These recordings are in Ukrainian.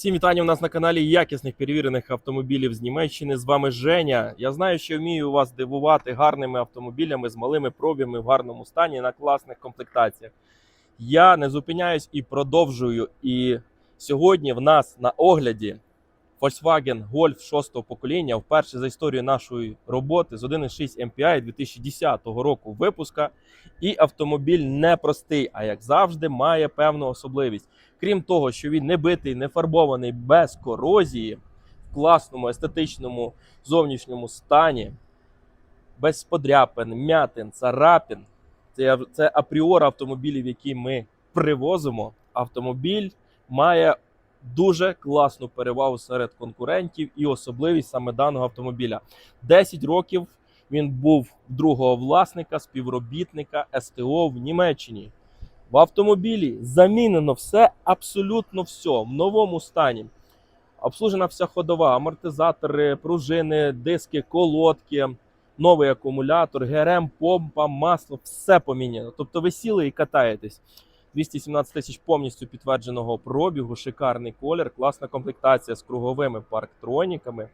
Всім вітання у нас на каналі якісних перевірених автомобілів з Німеччини. З вами Женя. Я знаю, що вмію вас дивувати гарними автомобілями з малими пробігами в гарному стані на класних комплектаціях. Я не зупиняюсь і продовжую. І сьогодні в нас на огляді Volkswagen Golf 6 покоління, вперше за історію нашої роботи з 1.6 MPI 2010 року випуска. І автомобіль не простий, а як завжди, має певну особливість. Крім того, що він не битий, не фарбований без корозії, в класному естетичному зовнішньому стані, без подряпин, м'ятин, царапин. Це, це апріор автомобілів, які ми привозимо. Автомобіль має дуже класну перевагу серед конкурентів і особливість саме даного автомобіля. 10 років він був другого власника, співробітника СТО в Німеччині. В автомобілі замінено все, абсолютно все в новому стані. Обслужена вся ходова, амортизатори, пружини, диски, колодки, новий акумулятор, ГРМ, помпа, масло, все поміняно. Тобто ви сіли і катаєтесь. 217 тисяч повністю підтвердженого пробігу, шикарний колір, класна комплектація з круговими парктроніками,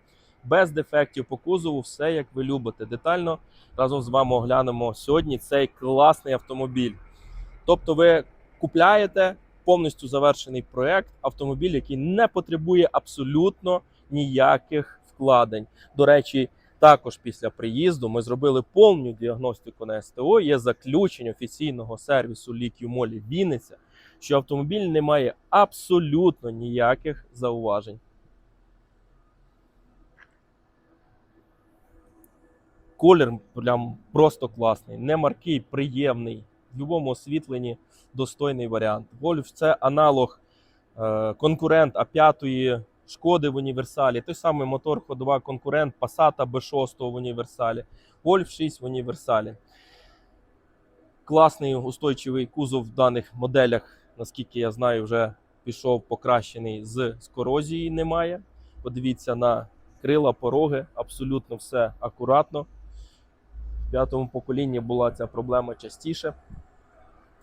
без дефектів по кузову, все як ви любите. Детально разом з вами оглянемо сьогодні цей класний автомобіль. Тобто, ви купляєте повністю завершений проект, автомобіль, який не потребує абсолютно ніяких вкладень. До речі, також після приїзду ми зробили повну діагностику на СТО. Є заключення офіційного сервісу Лікю Молі Вінниця, що автомобіль не має абсолютно ніяких зауважень. Колір прям просто класний, не маркий, приємний, в будь-якому освітленні достойний варіант. Golf це аналог е, конкурент А5 Шкоди в універсалі, той самий мотор, ходова конкурент Passat B6 в універсалі, Golf 6 в універсалі. Класний устойчивий кузов в даних моделях, наскільки я знаю, вже пішов покращений з, з корозії немає. Подивіться на крила, пороги, абсолютно все акуратно. В п'ятому поколінні була ця проблема частіше.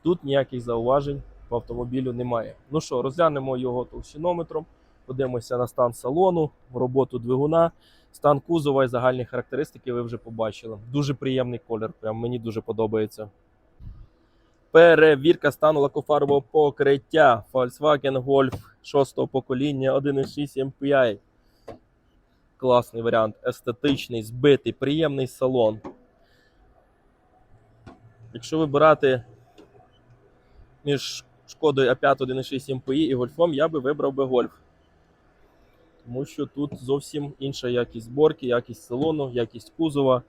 Тут ніяких зауважень по автомобілю немає. Ну що, розглянемо його товщинометром, подивимося на стан салону, роботу двигуна, стан кузова і загальні характеристики ви вже побачили. Дуже приємний колір, прям мені дуже подобається. Перевірка стану лакофарбового покриття Volkswagen Golf 6 покоління 1.6 MPI. Класний варіант, естетичний, збитий, приємний салон. Якщо вибирати між шкодою А5 1.6 MPI і гольфом, я би вибрав би гольф. Тому що тут зовсім інша якість зборки, якість салону, якість кузова,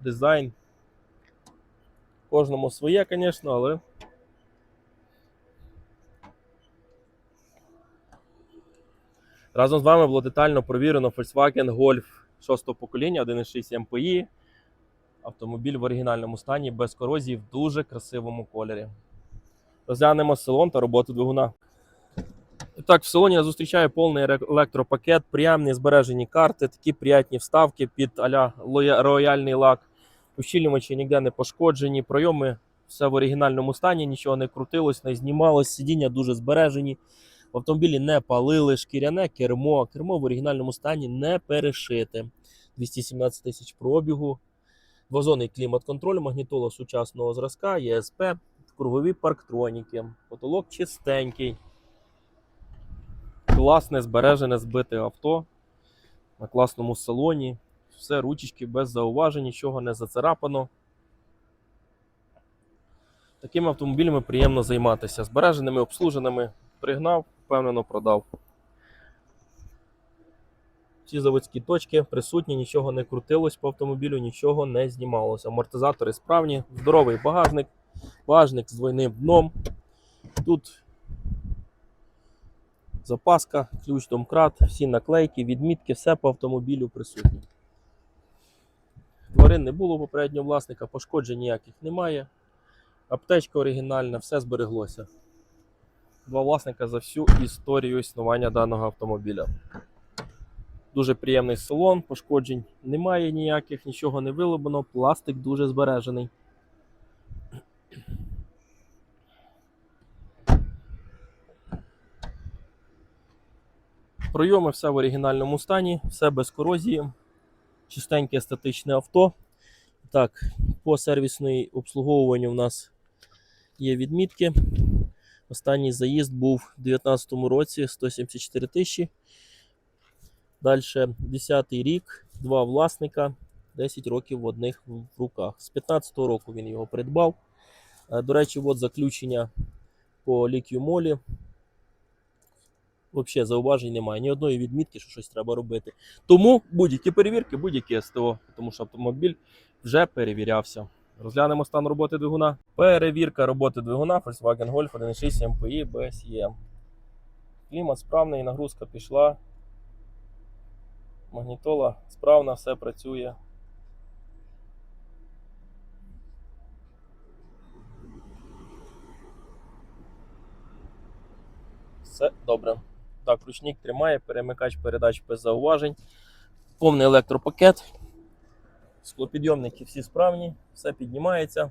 дизайн. Кожному своє, звісно, але. Разом з вами було детально провірено Volkswagen Golf 6 покоління 1.6 MPI. Автомобіль в оригінальному стані без корозії в дуже красивому кольорі. Розглянемо салон та роботу двигуна. Так, в салоні я зустрічаю повний електропакет, приємні збережені карти, такі приятні вставки під аля рояльний лак. Ущільнювачі ніде не пошкоджені, пройоми все в оригінальному стані, нічого не крутилось, не знімалось, сидіння дуже збережені. В автомобілі не палили, шкіряне кермо. Кермо в оригінальному стані не перешите. 217 тисяч пробігу. Двозонний клімат-контроль, магнітола сучасного зразка, ЄСП, кругові парктроніки, потолок чистенький. Класне збережене збите авто на класному салоні. Все ручечки без зауважень, нічого не зацарапано. Такими автомобілями приємно займатися. Збереженими, обслуженими пригнав, впевнено продав. Всі заводські точки присутні, нічого не крутилось по автомобілю, нічого не знімалося. Амортизатори справні, здоровий багажник, багажник з двойним дном. Тут запаска, ключ домкрат, всі наклейки, відмітки, все по автомобілю присутні. Тварин не було попереднього власника, пошкоджень ніяких немає. Аптечка оригінальна, все збереглося. Два власника за всю історію існування даного автомобіля. Дуже приємний салон, пошкоджень немає ніяких, нічого не вилоблено, пластик дуже збережений. Пройоми все в оригінальному стані, все без корозії, чистеньке статичне авто. Так, по сервісній обслуговуванню в нас є відмітки. Останній заїзд був у 2019 році 174 тисячі. Далі 10 рік, два власника, 10 років в одних в руках. З 15 року він його придбав. Е, До речі, от заключення по лікюмолі. Взагалі зауважень немає. Ні одної відмітки, що щось треба робити. Тому будь-які перевірки, будь-які СТО, тому що автомобіль вже перевірявся. Розглянемо стан роботи двигуна. Перевірка роботи двигуна Volkswagen Golf 1.6 MPI BSE. Клімат справний, нагрузка пішла. Магнітола справна, все працює. Все добре. Так, ручник тримає, перемикач передач без зауважень. Повний електропакет. Склопідйомники всі справні, все піднімається.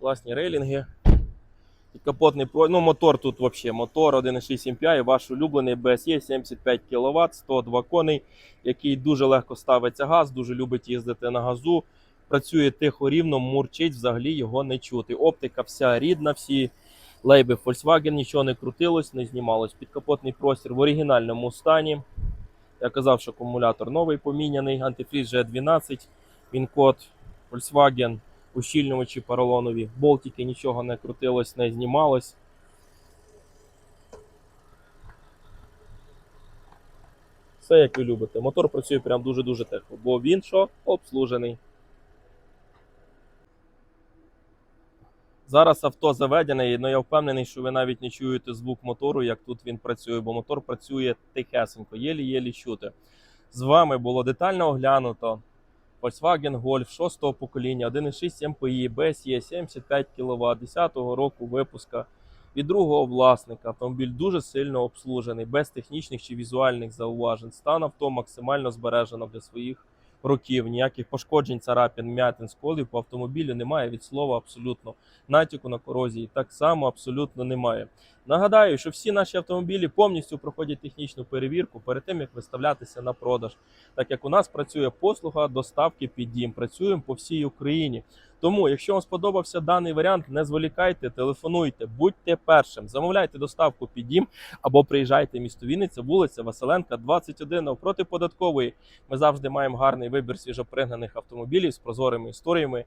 Класні рейлінги. І капотний ну, мотор тут взагалі мотор 1.6 MPI, ваш улюблений BSE 75 кВт, 102 коней, який дуже легко ставиться газ, дуже любить їздити на газу. Працює тихо рівно, мурчить, взагалі його не чути. Оптика вся рідна, всі лейби Volkswagen, нічого не крутилось, не знімалось. Підкапотний простір в оригінальному стані. Я казав, що акумулятор новий поміняний, антифріз G12, він код Volkswagen, ущільнювачі поролонові, болтики нічого не крутилось, не знімалось. Все як ви любите. Мотор працює прям дуже-дуже тихо, бо він що обслужений. Зараз авто заведене, але я впевнений, що ви навіть не чуєте звук мотору, як тут він працює, бо мотор працює тихесенько, єлі-єлі чути. З вами було детально оглянуто Volkswagen Golf 6 покоління, 1.6 MPI, BSE 75 кВт 10 року випуска від другого власника. Автомобіль дуже сильно обслужений, без технічних чи візуальних зауважень. Стан авто максимально збережено для своїх років. Ніяких пошкоджень, царапін, м'ятин, сколів по автомобілю немає від слова абсолютно. Натяку на корозії так само абсолютно немає. Нагадаю, що всі наші автомобілі повністю проходять технічну перевірку перед тим, як виставлятися на продаж. Так як у нас працює послуга доставки під дім, працюємо по всій Україні. Тому, якщо вам сподобався даний варіант, не зволікайте, телефонуйте, будьте першим, замовляйте доставку під дім або приїжджайте в місто Вінниця, вулиця Василенка, 21 навпроти податкової. Ми завжди маємо гарний вибір свіжопригнаних автомобілів з прозорими історіями.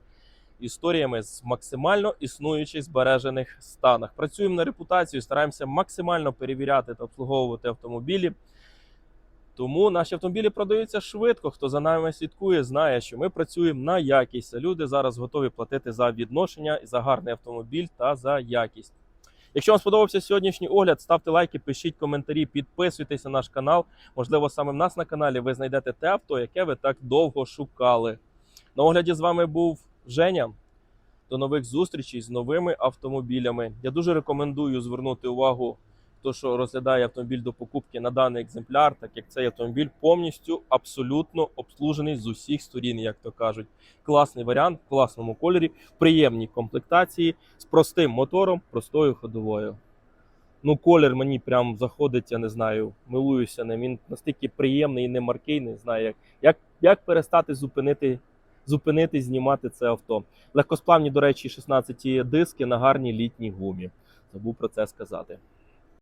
Історіями з максимально існуючих збережених станах. Працюємо на репутацію, стараємося максимально перевіряти та обслуговувати автомобілі. Тому наші автомобілі продаються швидко. Хто за нами слідкує, знає, що ми працюємо на якість. А люди зараз готові платити за відношення, за гарний автомобіль та за якість. Якщо вам сподобався сьогоднішній огляд, ставте лайки, пишіть коментарі, підписуйтесь на наш канал. Можливо, саме в нас на каналі ви знайдете те авто, яке ви так довго шукали. На огляді з вами був Женя. До нових зустрічей з новими автомобілями. Я дуже рекомендую звернути увагу, хто що розглядає автомобіль до покупки на даний екземпляр, так як цей автомобіль повністю абсолютно обслужений з усіх сторін, як то кажуть. Класний варіант, в класному кольорі, приємній комплектації, з простим мотором, простою ходовою. Ну, колір мені прям заходить, я не знаю, милуюся ним. Він настільки приємний і не маркий, не знаю, як, як, як перестати зупинити зупинити знімати це авто. Легкосплавні, до речі, 16 диски на гарній літній гумі. Забув про це сказати.